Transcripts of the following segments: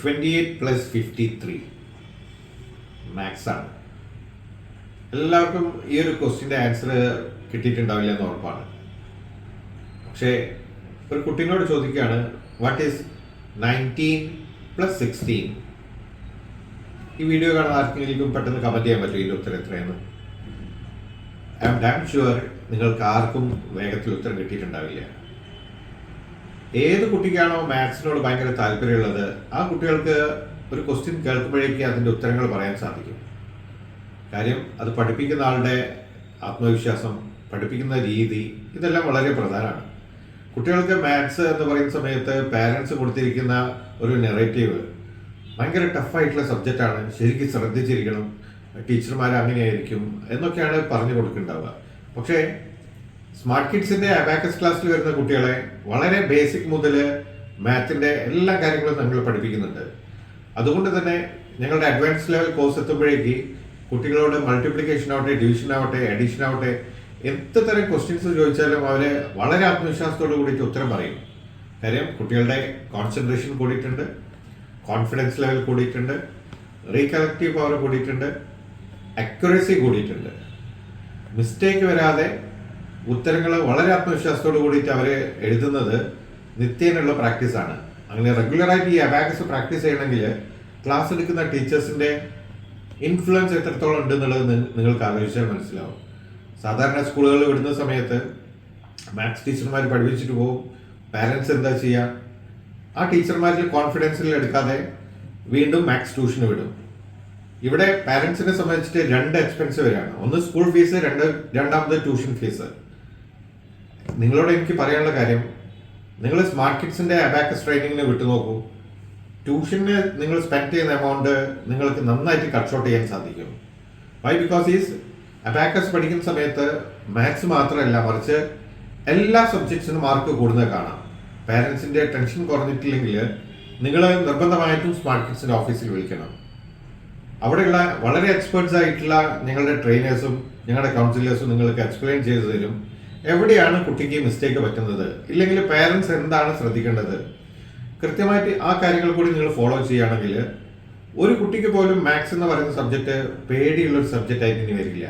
Twenty eight plus fifty three മാത്സാണ് എല്ലാവർക്കും ഈ ഒരു ക്വസ്റ്റിന്റെ ആൻസർ കിട്ടിയിട്ടുണ്ടാവില്ല എന്ന് ഉറപ്പാണ്. പക്ഷേ ഒരു കുട്ടീനോട് ചോദിക്കുകയാണ് what is nineteen plus sixteen ഈ വീഡിയോ കാണുന്ന ആർക്കെങ്കിലും പെട്ടെന്ന് കമന്റ് ചെയ്യാൻ പറ്റും ഇതിന്റെ ഉത്തരം എത്രയാണ്? ഐ എം ഡാം ഷുവർ നിങ്ങൾക്ക് ആർക്കും വേഗത്തിൽ ഉത്തരം കിട്ടിയിട്ടുണ്ടാവില്ല. ഏത് കുട്ടിക്കാണോ മാത്സിനോട് ഭയങ്കര താല്പര്യമുള്ളത് ആ കുട്ടികൾക്ക് ഒരു ക്വസ്റ്റ്യൻ കേൾക്കുമ്പോഴേക്ക് അതിന്റെ ഉത്തരങ്ങൾ പറയാൻ സാധിക്കും. കാര്യം അത് പഠിപ്പിക്കുന്ന ആളുടെ ആത്മവിശ്വാസം പഠിപ്പിക്കുന്ന രീതി ഇതെല്ലാം വളരെ പ്രധാനമാണ്. കുട്ടികൾക്ക് മാത്സ് എന്ന് പറയുന്ന സമയത്ത് പാരൻസ് കൊടുത്തിരിക്കുന്ന ഒരു നെറേറ്റീവ് ഭയങ്കര ടഫായിട്ടുള്ള സബ്ജക്റ്റാണ് ശരിക്കും ശ്രദ്ധിച്ചിരിക്കണം. ടീച്ചർമാർ അങ്ങനെയായിരിക്കും എന്നൊക്കെയാണ് പറഞ്ഞു കൊടുക്കുന്നുണ്ടാവുക പക്ഷേ സ്മാർട്ട് കിഡ്സിന്റെ അബാക്കസ് ക്ലാസ്സിൽ വരുന്ന കുട്ടികളെ വളരെ ബേസിക് മുതൽ മാത്തിന്റെ എല്ലാ കാര്യങ്ങളും നമ്മൾ പഠിപ്പിക്കുന്നുണ്ട്. അതുകൊണ്ട് തന്നെ ഞങ്ങളുടെ അഡ്വാൻസ് ലെവൽ കോഴ്സ് എത്തുമ്പോഴേക്ക് കുട്ടികളോട് മൾട്ടിപ്ലിക്കേഷൻ ആവട്ടെ ഡിവിഷൻ ആവട്ടെ അഡീഷൻ ആവട്ടെ എത്ര തരം ക്വസ്റ്റ്യൻസ് ചോദിച്ചാലും അവർ വളരെ ആത്മവിശ്വാസത്തോട് കൂടിയിട്ട് ഉത്തരം പറയും. കാര്യം കുട്ടികളുടെ കോൺസെൻട്രേഷൻ കൂടിയിട്ടുണ്ട് കോൺഫിഡൻസ് ലെവൽ കൂടിയിട്ടുണ്ട് റീകളക്റ്റീവ് പവർ കൂടിയിട്ടുണ്ട് അക്യുറസി കൂടിയിട്ടുണ്ട്. മിസ്റ്റേക്ക് വരാതെ ഉത്തരങ്ങൾ വളരെ ആത്മവിശ്വാസത്തോട് കൂടിയിട്ട് അവർ എഴുതുന്നത് നിത്യേനുള്ള പ്രാക്ടീസാണ്. അങ്ങനെ റെഗുലറായിട്ട് ഈ അബാക്കസ് പ്രാക്ടീസ് ചെയ്യണമെങ്കിൽ ക്ലാസ് എടുക്കുന്ന ടീച്ചേഴ്സിന്റെ ഇൻഫ്ലുവൻസ് എത്രത്തോളം ഉണ്ട് എന്നുള്ളത് നിങ്ങൾക്ക് ആലോചിച്ചാൽ മനസ്സിലാവും. സാധാരണ സ്കൂളുകളിൽ വിടുന്ന സമയത്ത് മാത്സ് ടീച്ചർമാർ പഠിപ്പിച്ചിട്ട് പോകും പാരൻസ് എന്താ ചെയ്യുക ആ ടീച്ചർമാരിൽ കോൺഫിഡൻസിൽ എടുക്കാതെ വീണ്ടും മാത്സ് ട്യൂഷന് വിടും. ഇവിടെ പാരൻസിനെ സംബന്ധിച്ചിട്ട് രണ്ട് എക്സ്പെൻസ് വരികയാണ് ഒന്ന് സ്കൂൾ ഫീസ് രണ്ട് രണ്ടാമത് ട്യൂഷൻ ഫീസ്. നിങ്ങളോട് എനിക്ക് പറയാനുള്ള കാര്യം നിങ്ങൾ സ്മാർട്ട് കിഡ്സിന്റെ അബാക്കസ് ട്രെയിനിങ്ങിന് വിട്ടു നോക്കൂ ട്യൂഷന് നിങ്ങൾ സ്പെൻഡ് ചെയ്യുന്ന എമൗണ്ട് നിങ്ങൾക്ക് നന്നായിട്ട് കട്ട് ഷോട്ട് ചെയ്യാൻ സാധിക്കും. വൈ ബിക്കോസ് ഈസ് അബാക്കസ് പഠിക്കുന്ന സമയത്ത് മാത്സ് മാത്രമല്ല മറിച്ച് എല്ലാ സബ്ജക്ട്സിനും മാർക്ക് കൂടുന്നത് കാണാം. പാരൻസിന്റെ ടെൻഷൻ കുറഞ്ഞിട്ടില്ലെങ്കിൽ നിങ്ങൾ നിർബന്ധമായിട്ടും സ്മാർട്ട് കിഡ്സിന്റെ ഓഫീസിൽ വിളിക്കണം. അവിടെയുള്ള വളരെ എക്സ്പേർട്സ് ആയിട്ടുള്ള നിങ്ങളുടെ ട്രെയിനേഴ്സും ഞങ്ങളുടെ കൗൺസിലേഴ്സും നിങ്ങൾക്ക് എക്സ്പ്ലെയിൻ ചെയ്തു തരും. എവിടെയാണ് കുട്ടിക്ക് മിസ്റ്റേക്ക് പറ്റുന്നത്? ഇല്ലെങ്കിൽ പേരൻസ് എന്താണ് ശ്രദ്ധിക്കേണ്ടത്? കൃത്യമായിട്ട് ആ കാര്യങ്ങൾ കൂടി നിങ്ങൾ ഫോളോ ചെയ്യുകയാണെങ്കിൽ ഒരു കുട്ടിക്ക് പോലും മാത്സ് എന്ന് പറയുന്ന സബ്ജക്റ്റ് പേടിയുള്ള ഒരു സബ്ജക്റ്റ് ആയിട്ട് ഇനി വരില്ല.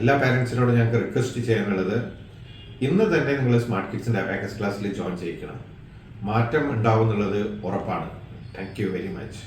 എല്ലാ പാരൻസിനോടും ഞങ്ങൾക്ക് റിക്വസ്റ്റ് ചെയ്യാനുള്ളത് ഇന്ന് തന്നെ നിങ്ങൾ സ്മാർട്ട് കിഡ്സിന്റെ അബാക്കസ് ക്ലാസ്സിൽ ജോയിൻ ചെയ്യിക്കണം. മാറ്റം ഉണ്ടാവും എന്നുള്ളത് ഉറപ്പാണ്. Thank you very much